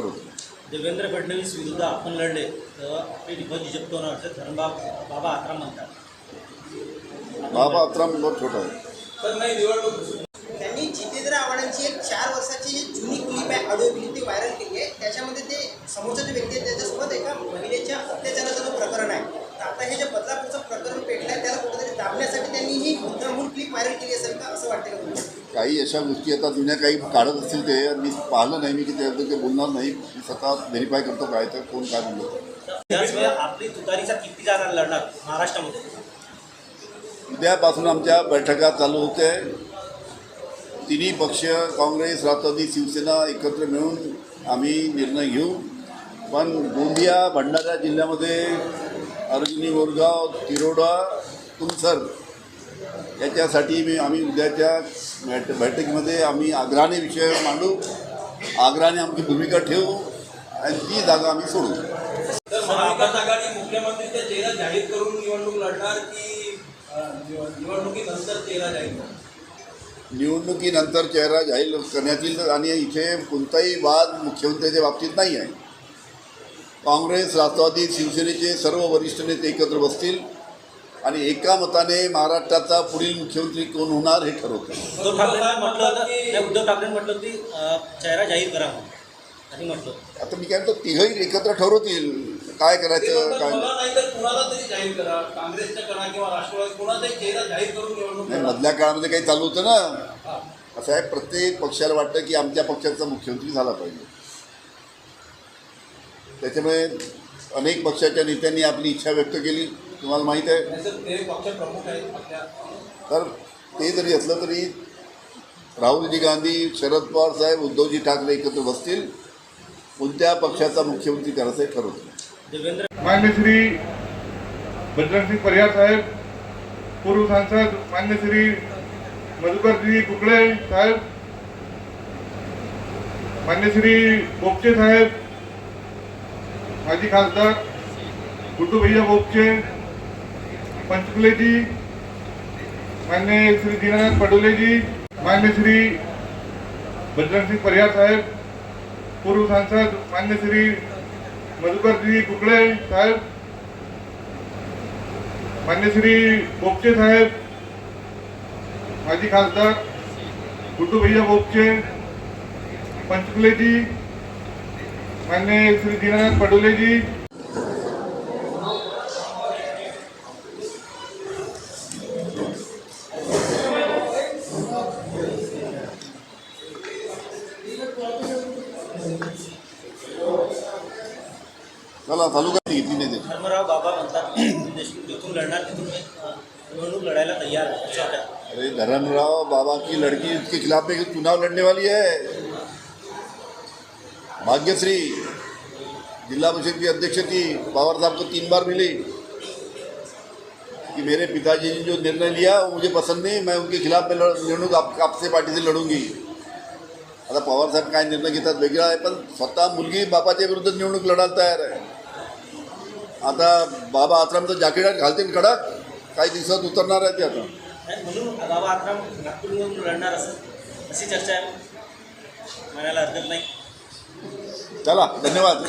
ठरवतो देवेंद्र फडणवीस विरुद्ध आपण लढले तर आपली डिपॉझिट जप्त होणार असं धरणबाब बाबा आत्रा म्हणतात. बाबा अत्राम बहुत छोटा आहे. त्यांनी जितेंद्र आव्हाडांची एक चार वर्षाची जी जुनी क्लिप आहे ऑडिओ क्लिप ती व्हायरल केली आहे. त्याच्यामध्ये ते समोरचा जो व्यक्ती आहे त्याच्यासोबत एका महिलेच्या अत्याचाराचं जो प्रकरण आहे तर आता हे जे बदलापूरचं प्रकरण पेटलं आहे त्याला कुठेतरी दाबण्यासाठी त्यांनी ही मुद्दामून क्लिप व्हायरल केली असेल का असं वाटतं काही अशा गोष्टी आता जुन्या काही काढत असतील ते मी पाहिलं नाही मी की त्याबद्दल ते बोलणार नाही. मी स्वतः व्हेरीफाय करतो काय तर कोण काय म्हणलं. आपली तुतारीचा किती जागा लढणार महाराष्ट्रामध्ये? उद्यापासून आमच्या बैठका चालू होते. तिन्ही पक्ष काँग्रेस राष्ट्रवादी शिवसेना एकत्र मिळून आम्ही निर्णय घेऊ. पण गोंदिया भंडारा जिल्ह्यामध्ये अर्जुनी बोरगाव तिरोडा तुमसर याच्यासाठी मी आम्ही उद्याच्या बैठ बैठकीमध्ये आम्ही आग्रहाने विषय मांडू. आग्रहाने आमची भूमिका ठेवू आणि ती जागा आम्ही सोडू. तर महाविकास आघाडी मुख्यमंत्रीचा चेहरा जाहीर करून निवडणूक लढणार की निवडणुकीनंतर चेहरा जाहीर? निवडणुकीनंतर चेहरा जाहीर करण्यात येईल आणि इथे कोणताही वाद मुख्यमंत्र्याच्या बाबतीत नाही आहे. काँग्रेस राष्ट्रवादी शिवसेनेचे सर्व वरिष्ठ नेते एकत्र बसतील. आणि एका मताने महाराष्ट्राचा पुढील मुख्यमंत्री कोण होणार हे ठरवतील उद्धव ठाकरे म्हटलं उद्धव ठाकरे अं, चेहरा जाहीर करा म्हटलं आता मी काय म्हणतो तिघही एकत्र ठरवतील. काय ते करायचं काय नाही तर कुणाला तरी जाहीर करा. काँग्रेसच्या करा किंवा राष्ट्रवादी कुणाचाही चेहरा जाहीर करून निवडणूक नाही लढा. मधल्या काळामध्ये काही चालू होतं ना. असं आहे प्रत्येक पक्षाला वाटतं की आमच्या पक्षाचा मुख्यमंत्री झाला पाहिजे. त्याच्यामुळे अनेक पक्षाच्या नेत्यांनी आपली इच्छा व्यक्त केली. तुम्हाला माहीत आहे. तर ते पक्ष प्रमुख आहेत आपल्या. तर ते जरी असलं तरी राहुलजी गांधी शरद पवार साहेब उद्धवजी ठाकरे एकत्र बसतील. कोणत्या पक्षाचा मुख्यमंत्री करायचं हे देवेंद्र मान्य श्री बजरंग सिंह परिहार साहेब पूर्व सांसद मान्य श्री मधुकरजी कुकडे साहेब मान्य श्री बोपचे साहेब माजी खासदार गुड्डू भैया बोपचे पंचकुले जी मान्य श्री दीनानाथ पडोले जी मान्य श्री बजरंग सिंह परिहार साहेब पूर्व सांसद मान्य श्री मधुकरजी कुकडे साहेब मान्य श्री बोपचे साहेब माजी खासदार गुड्डू भैया बोपचे पंचकुले जी मान्य श्री दीनानाथ पडोले जी चालू का घेतली नाही त्याची धर्मराव बाबा म्हणतात देशमुख जिथून लढणार तिथून मी, निवडणूक लढायला तयार आहे. असं वाटतं. अरे धर्मराव बाबा की लड़की उसके खिलाफ में चुनाव लड़ने वाली है. भाग्यश्री जिला परिषद की अध्यक्ष थी पवार साहब को तीन बार मिली. कि मेरे पिताजी ने जो निर्णय लिया वो मुझे पसंद नहीं मैं उनके खिलाफ में लड़- निवडणूक आप आपसे पार्टी से लढूँगी आता पवार साहेब काय निर्णय घेतात वेगळा आहे पण स्वतः मुलगी बापाच्या विरुद्ध निवडणूक लढायला तयार आहे. आता बाबा आत्रामचं जॅकेट घालतील कडक काही दिवसात उतरणार आहे ते आता. नाही, म्हणून बाबा आत्रा नागपूर निवडणूक लढणार असं अशी चर्चा आहे. म्हणायला हरकत नाही. चला धन्यवाद.